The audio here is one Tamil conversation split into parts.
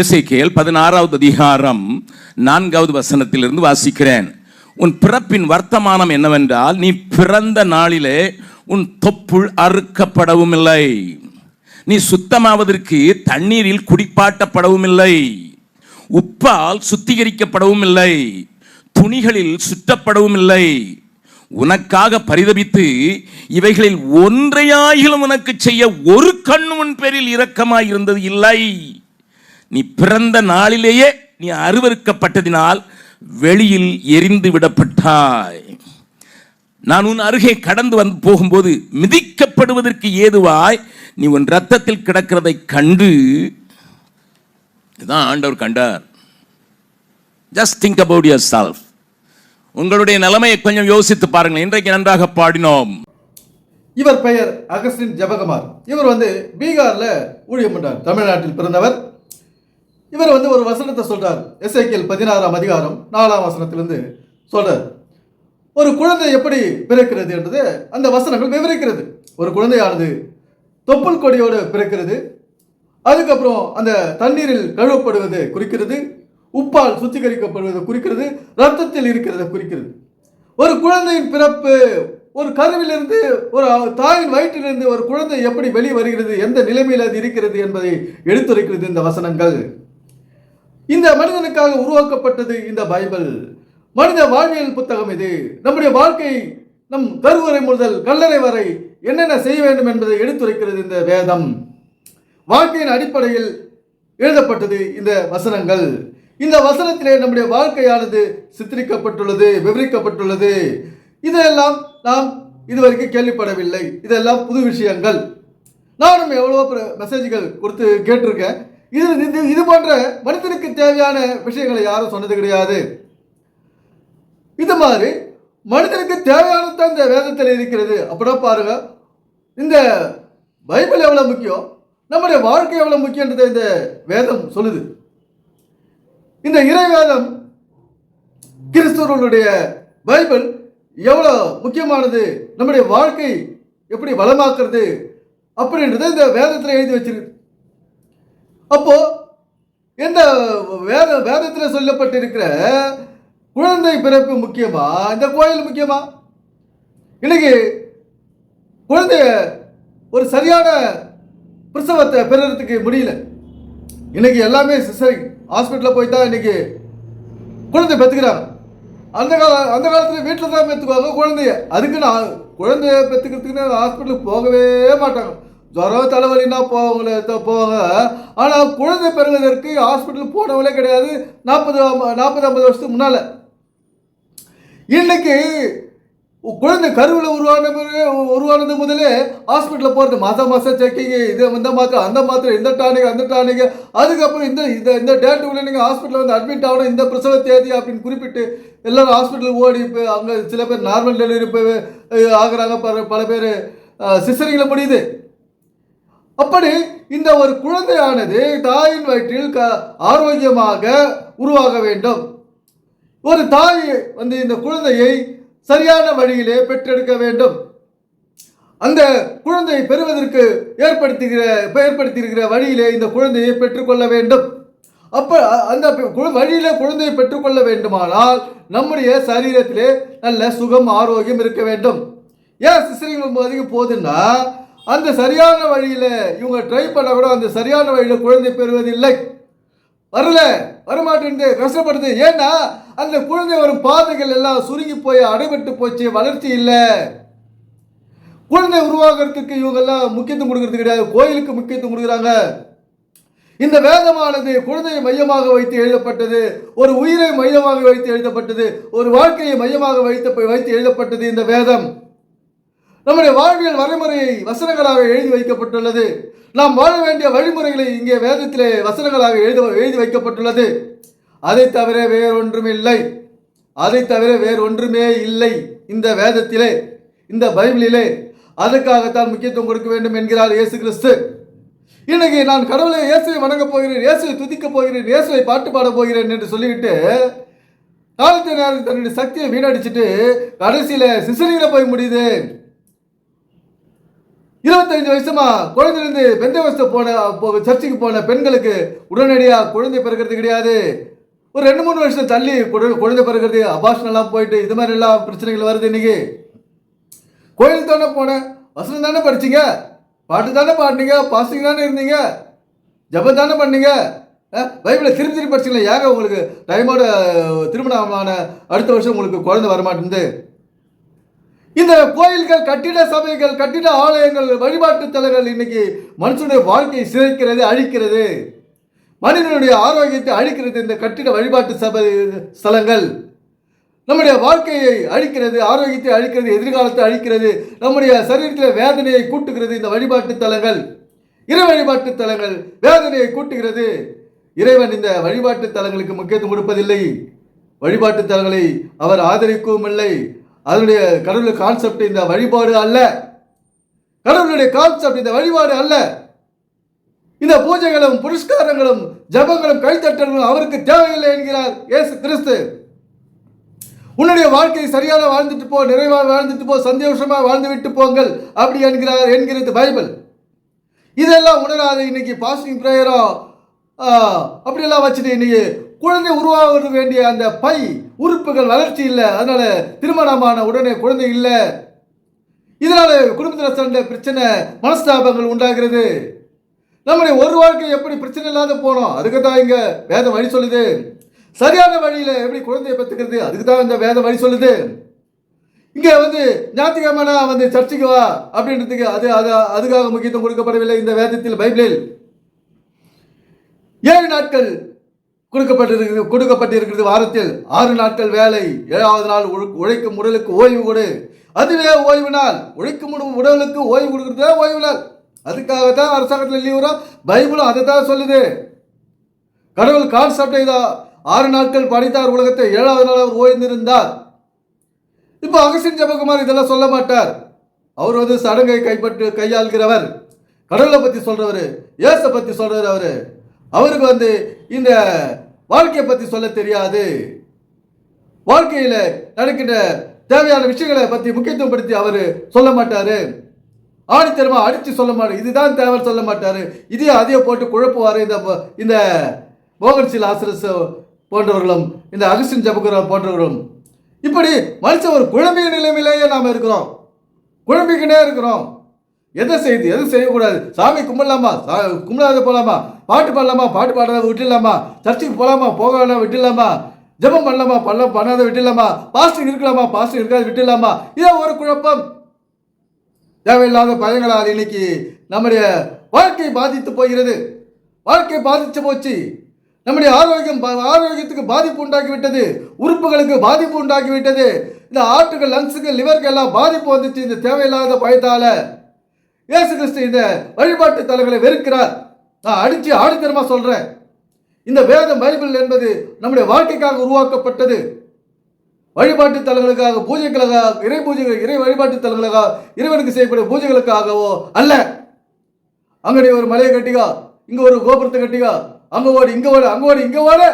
எஸ்ஐகேஎல் பதினாறாவது அதிகாரம் நான்காவது வசனத்திலிருந்து வாசிக்கிறேன். உன் பிறப்பின் வர்த்தமானம் என்னவென்றால் நீ பிறந்த நாளிலே உன் தொப்புள் அறுக்கப்படவும் இல்லை நீ சுத்தமாவதற்கு தண்ணீரில் குடிப்பாட்டப்படவும் இல்லை உப்பால் சுத்திகரிக்கப்படவும் இல்லை துணிகளில் சுற்றப்படவும் இல்லை உனக்காக பரிதபித்து இவைகளில் ஒன்றையாயிலும் உனக்கு செய்ய ஒரு கண் உன் பேரில் இரக்கமாய் இருந்தது இல்லை. நீ பிறந்த நாளிலேயே நீ அருவருக்கப்பட்டதினால் வெளியில் எரிந்து விடப்பட்டாய். நான் உன் அருகே கடந்து வந்து போகும்போது மிதிக்கப்படுவதற்கு ஏதுவாய் நீ உன் ரத்தத்தில் கிடக்கிறதை கண்டு. இதான் ஆண்டவர் கண்டார். Just think about yourself உங்களுடைய நிலைமையை கொஞ்சம் யோசித்து பாருங்கள் இன்றைக்கு நன்றாக பாடினோம். இவர் பெயர் அகஸ்டின் ஜபகமார். இவர் வந்து பீகார்ல ஊழியம் பண்றார். தமிழ்நாட்டில் பிறந்தவர். இவர் வந்து ஒரு வசனத்தை சொல்றார். எஸ்ஐக்கியல் பதினாறாம் அதிகாரம் நாலாம் வசனத்திலிருந்து சொல்றார். ஒரு குழந்தை எப்படி பிறக்கிறது என்றது அந்த வசனங்கள் விவரிக்கிறது. ஒரு குழந்தையானது தொப்புள் கொடியோடு பிறக்கிறது. அதுக்கப்புறம் அந்த தண்ணீரில் கழுவப்படுவது குறிக்கிறது. உப்பால் சுத்திகரிக்கப்படுவது குறிக்கிறது. ரத்தத்தில் இருக்கிறத குறிக்கிறது. ஒரு குழந்தையின் பிறப்பு ஒரு கருவிலிருந்து ஒரு தாயின் வயிற்றிலிருந்து ஒரு குழந்தை எப்படி வெளியே வருகிறது எந்த நிலைமையில் அது இருக்கிறது என்பதை எடுத்துரைக்கிறது இந்த வசனங்கள். இந்த மனிதனுக்காக உருவாக்கப்பட்டது இந்த பைபிள். மனித வாழ்வியல் புத்தகம் இது. நம்முடைய வாழ்க்கை நம் கருவறை முதல் கல்லறை வரை என்னென்ன செய்ய வேண்டும் என்பதை எடுத்துரைக்கிறது இந்த வேதம். வாழ்க்கையின் அடிப்படையில் எழுதப்பட்டது இந்த வசனங்கள். இந்த வசனத்திலே நம்முடைய வாழ்க்கையானது சித்தரிக்கப்பட்டுள்ளது விவரிக்கப்பட்டுள்ளது. இதெல்லாம் நாம் இதுவரைக்கும் கேள்விப்படவில்லை. இதெல்லாம் புது விஷயங்கள். நானும் எவ்வளோ மெசேஜ்கள் கொடுத்து கேட்டிருக்கேன். இது இது இது போன்ற மனிதனுக்கு தேவையான விஷயங்களை யாரும் சொன்னது கிடையாது. இது மாதிரி மனிதனுக்கு தேவையானது தான் இந்த வேதத்தில் இருக்கிறது. அப்படின்னா பாருங்க இந்த பைபிள் எவ்வளோ முக்கியம்? நம்முடைய வாழ்க்கை எவ்வளோ முக்கியன்றதை இந்த வேதம் சொல்லுது. இந்த இறை வேதம் கிறிஸ்துவர்களுடைய பைபிள் எவ்வளோ முக்கியமானது? நம்முடைய வாழ்க்கை எப்படி வளமாக்குறது? அப்படின்றத இந்த வேதத்தில் எழுதி வச்சிரு அப்போ இந்த வேத வேதத்தில் சொல்லப்பட்டிருக்கிற குழந்தை பிறப்பு முக்கியமா? இந்த கோயில் முக்கியமா? இன்னைக்கு குழந்தைய ஒரு சரியான பிரசவத்தை பெறறதுக்கு முடியல. இன்னைக்கு எல்லாமே சரி ஹாஸ்பிட்டலில் போய் தான் இன்னைக்கு குழந்தை பெற்றுக்கிறாங்க அந்த கால அந்த காலத்தில் வீட்டில் தான் பெற்றுக்குவாங்க குழந்தைய. அதுக்கு நான் குழந்தைய பெற்றுக்கிறதுக்குன்னு ஹாஸ்பிட்டலுக்கு போகவே மாட்டாங்க. ஜுரம் தலைவலின்னா போவாங்களே போக. ஆனால் குழந்தை பெறுவதற்கு ஹாஸ்பிட்டல் போனவங்களே கிடையாது. நாற்பது நாற்பது ஐம்பது வருஷத்துக்கு முன்னால். இன்னைக்கு குழந்தை கருவில் உருவான உருவானது முதலே ஹாஸ்பிட்டலில் போகிறது மாதம் மாதம் செக்கிங் இது இந்த மாத்திரை அந்த மாத்திரை இந்த டானிக் அந்த டானிக் அதுக்கப்புறம் இந்த இந்த இந்த டேட்டுக்குள்ளே நீங்கள் ஹாஸ்பிட்டலில் வந்து அட்மிட் ஆகணும். இந்த பிரசவ தேதி அப்படின்னு குறிப்பிட்டு எல்லாரும் ஹாஸ்பிட்டலுக்கு ஓடி இப்போ அங்கே சில பேர் நார்மல் டெலிவரி போய் ஆகுறாங்க. பல பல பேர் சிசரிங்கில் முடியுது. அப்படி இந்த ஒரு குழந்தையானது தாயின் வயிற்றில் க ஆரோக்கியமாக உருவாக வேண்டும். ஒரு தாய் வந்து இந்த குழந்தையை சரியான வழியிலே பெற்றெடுக்க வேண்டும். அந்த குழந்தையை பெறுவதற்கு ஏற்படுத்துகிற ஏற்படுத்தியிருக்கிற வழியிலே இந்த குழந்தையை பெற்றுக்கொள்ள வேண்டும். அப்போ அந்த வழியில் கு- குழந்தையை பெற்றுக்கொள்ள வேண்டுமானால் நம்முடைய சரீரத்திலே நல்ல சுகம் ஆரோக்கியம் இருக்க வேண்டும். ஏன் சிசரிங் அதிகம் போகுதுன்னா அந்த சரியான வழியில் இவங்க ட்ரை பண்ண கூட அந்த சரியான வழியில் குழந்தை பெறுவதில்லை. வரல வரமாட்டேன் கஷ்டப்படுது. ஏன்னா அந்த குழந்தை வரும் பாதைகள் எல்லாம் சுருங்கி போய் அடைபட்டு போச்சு வளர்ச்சி இல்லை. குழந்தை உருவாகிறதுக்கு இவங்கெல்லாம் முக்கியத்துவம் கொடுக்கறது கிடையாது. கோயிலுக்கு முக்கியத்துவம் கொடுக்குறாங்க. இந்த வேதமானது குழந்தையை மையமாக வைத்து எழுதப்பட்டது ஒரு உயிரை மையமாக வைத்து எழுதப்பட்டது ஒரு வாழ்க்கையை மையமாக வைத்து வைத்து எழுதப்பட்டது இந்த வேதம். நம்முடைய வாழ்வியல் வரைமுறையை வசனங்களாக எழுதி வைக்கப்பட்டுள்ளது. நாம் வாழ வேண்டிய வழிமுறைகளை இங்கே வேதத்திலே வசனங்களாக எழுத எழுதி வைக்கப்பட்டுள்ளது. அதை தவிர வேறொன்றும் இல்லை அதை தவிர வேறு ஒன்றுமே இல்லை இந்த வேதத்திலே இந்த பைபிளிலே. அதுக்காகத்தான் முக்கியத்துவம் கொடுக்க வேண்டும் என்கிறார் இயேசு கிறிஸ்து. இன்னைக்கு நான் கடவுளை இயேசுவை வணங்கப் போகிறேன் இயேசுவை துதிக்கப் போகிறேன் இயேசுவை பாட்டு பாடப் போகிறேன் என்று சொல்லிவிட்டு காலத்தை நேரம் தன்னுடைய சக்தியை வீணடிச்சிட்டு கடைசியில் சிசரியில் போய் முடியுது இருபத்தஞ்சு வருஷமா குழந்தைலேருந்து பெந்த வயசு போன சர்ச்சுக்கு போன பெண்களுக்கு உடனடியாக குழந்தை பிறக்கிறது கிடையாது. ஒரு ரெண்டு மூணு வருஷம் தள்ளி குழந்தை பிறக்கிறது அபாஷனெல்லாம் போயிட்டு இது மாதிரி எல்லாம் பிரச்சனைகள் வருது இன்னைக்கு. கோயில் தானே போனேன் வசனம் தானே படிச்சீங்க? பாட்டு தானே பாடினீங்க? பாசிங் தானே இருந்தீங்க? ஜபம் தானே பண்ணீங்க? பைபிளை திருப்பி திருப்பி படிச்சீங்களா? ஏங்க உங்களுக்கு டைமோட திருமணமான அடுத்த வருஷம் உங்களுக்கு குழந்தை வரமாட்டேங்குது? இந்த கோயில்கள் கட்டிட சபைகள் கட்டிட ஆலயங்கள் வழிபாட்டு தலங்கள் இன்னைக்கு மனுஷனுடைய வாழ்க்கையை சிதைக்கிறது அழிக்கிறது. மனிதனுடைய ஆரோக்கியத்தை அழிக்கிறது இந்த கட்டிட வழிபாட்டு சபை ஸ்தலங்கள். நம்முடைய வாழ்க்கையை அழிக்கிறது ஆரோக்கியத்தை அழிக்கிறது எதிர்காலத்தை அழிக்கிறது நம்முடைய சரீரத்தில் வேதனையை கூட்டுகிறது இந்த வழிபாட்டு தலங்கள். இறை வழிபாட்டு தலங்கள் வேதனையை கூட்டுகிறது. இறைவன் இந்த வழிபாட்டு தலங்களுக்கு முக்கியத்துவம் கொடுப்பதில்லை. வழிபாட்டு தலங்களை அவர் ஆதரிக்கவும் இல்லை. அதனுடைய கடவுளுடைய கான்செப்ட் இந்த வழிபாடு அல்ல. கடவுளுடைய கான்செப்ட் இந்த வழிபாடு அல்ல. இந்த பூஜைகளும் புரஸ்காரங்களும் ஜபங்களும் கைத்தட்டங்களும் அவருக்கு தேவையில்லை என்கிறார் ஏசு கிறிஸ்து. உன்னுடைய வாழ்க்கையை சரியாக வாழ்ந்துட்டு போ நிறைவாக வாழ்ந்துட்டு போ சந்தோஷமாக வாழ்ந்து விட்டு போங்கள் அப்படி என்கிறார் என்கிறது பைபிள். இதெல்லாம் உணராது இன்னைக்கு பாசிங் ப்ரேயரோ அப்படியெல்லாம் வச்சுட்டு இன்னைக்கு குழந்தை உருவாக வேண்டிய அந்த பை உறுப்புகள் வளர்ச்சி இல்லை. அதனால திருமணமான உடனே குழந்தை இல்லை. இதனால குடும்பத்தில் சண்டை பிரச்சனை மனஸ்தாபங்கள் உண்டாகிறது. நம்முடைய ஒரு வாழ்க்கை எப்படி பிரச்சனை இல்லாத போனோம்? அதுக்கு தான் இங்க வேதம் வழி சொல்லுது. சரியான வழியில எப்படி குழந்தையை பெற்றுக்கிறது? அதுக்கு தான் இந்த வேதம் வழி சொல்லுது. இங்க வந்து ஞாயிற்றுக்கிழமைனா வந்து சர்ச்சைக்கு வா அப்படின்றதுக்கு அது அது அதுக்காக முக்கியத்துவம் கொடுக்கப்படவில்லை இந்த வேதத்தில் பைபிளில். ஏழு நாட்கள் கொடுக்கப்பட்டிருக்கிறது கொடுக்கப்பட்டிருக்கிறது வாரத்தில் ஆறு நாட்கள் வேலை ஏழாவது நாள் உழைக்கும் உடலுக்கு ஓய்வு கொடு. அதுவே ஓய்வு நாள். உழைக்கும் உடலுக்கு ஓய்வு கொடுக்கறதே ஓய்வு நாள். அதுக்காகத்தான் அரசாங்கத்தில் லீவுறோம் பைபிளும் அதை தான் சொல்லுது. கடவுள் கான்செப்ட் தான் ஆறு நாட்கள் படைத்தார் உலகத்தை ஏழாவது நாள் அவர் ஓய்ந்திருந்தார். இப்போ அகசின் ஜெபகுமார் இதெல்லாம் சொல்ல மாட்டார். அவர் வந்து சடங்கை கைப்பற்று கையாள்கிறவர். கடவுளை பற்றி சொல்றவர் இயேசை பற்றி சொல்றவர் அவர். அவருக்கு வந்து இந்த வாழ்க்கையை பற்றி சொல்ல தெரியாது. வாழ்க்கையில் நடக்கின்ற தேவையான விஷயங்களை பற்றி முக்கியத்துவம் படுத்தி அவர் சொல்ல மாட்டாரு. ஆணித்தரமா அடித்து சொல்ல மாட்டார். இதுதான் தேவை சொல்ல மாட்டாரு. இதையும் அதையும் போட்டு குழப்புவார். இந்த இந்த மோகன்சில் ஆசிரஸ் போன்றவர்களும் இந்த அகஸ்டின் ஜபகுரம் போன்றவர்களும். இப்படி மனுஷன் ஒரு குழம்பிய நிலைமையிலேயே நாம் இருக்கிறோம். குழம்பிக்கிட்டே இருக்கிறோம். எதை செய்து எதுவும் செய்யக்கூடாது. சாமி கும்பிடலாமா? சா- கும்பிடாத போகலாமா பாட்டு பாடலாமா? பாட்டு பாடாத விட்டுடலாமா? சர்ச்சுக்கு போகலாமா போக வேணாம் விட்டுடலாமா? ஜெபம் பண்ணலாமா? பண்ண பண்ணாத விட்டுடலாமா? பாஸ்டிங் இருக்கலாமா? பாஸ்டிங் இருக்காது விட்டுடலாமா? இதே ஒரு குழப்பம். தேவையில்லாத பயங்களால் இன்னைக்கு நம்முடைய வாழ்க்கை பாதித்து போகிறது. வாழ்க்கை பாதித்து போச்சு. நம்முடைய ஆரோக்கியம் பா- ஆரோக்கியத்துக்கு பாதிப்பு உண்டாக்கி விட்டது உறுப்புகளுக்கு பாதிப்பு உண்டாக்கி விட்டது இந்த ஆட்டுகள் லங்ஸுக்கு லிவருக்கு எல்லாம் பாதிப்பு வந்துச்சு. இந்த தேவையில்லாத பயத்தால் இயேசு கிறிஸ்து இந்த வழிபாட்டு தலைகளை வெறுக்கிறார். நான் அடித்து ஆணித்தரமா சொல்கிறேன் இந்த வேதம் பைபிள் என்பது நம்முடைய வாழ்க்கைக்காக உருவாக்கப்பட்டது. வழிபாட்டு தலங்களுக்காக பூஜைகளுக்காக இறை பூஜைகள் இறை வழிபாட்டு தலங்களுக்காக இறைவனுக்கு செய்யக்கூடிய பூஜைகளுக்காகவோ அல்ல. அங்கடி ஒரு மலையை கட்டிக்கா இங்கே ஒரு கோபுரத்தை கட்டிக்கா அங்கே ஓடி இங்கே ஓடு அங்கே ஓடி இங்கே ஓடு.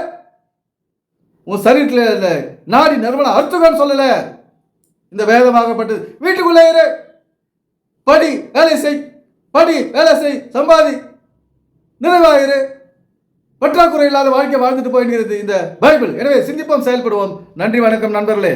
உன் சரீரத்தில் இல்லை நாடி நிறுவனம் அர்த்தகம் சொல்லலை. இந்த வேதமாகப்பட்டது வீட்டுக்குள்ளே இரு. படி வேலை செய். படி வேலை செய். சம்பாதி. நிறைவாயிரு பற்றாக்குறை இல்லாத வாழ்க்கை வாழ்ந்துட்டு போய்கிறது இந்த பைபிள். எனவே சிந்திப்போம் செயல்படுவோம். நன்றி வணக்கம் நண்பர்களே.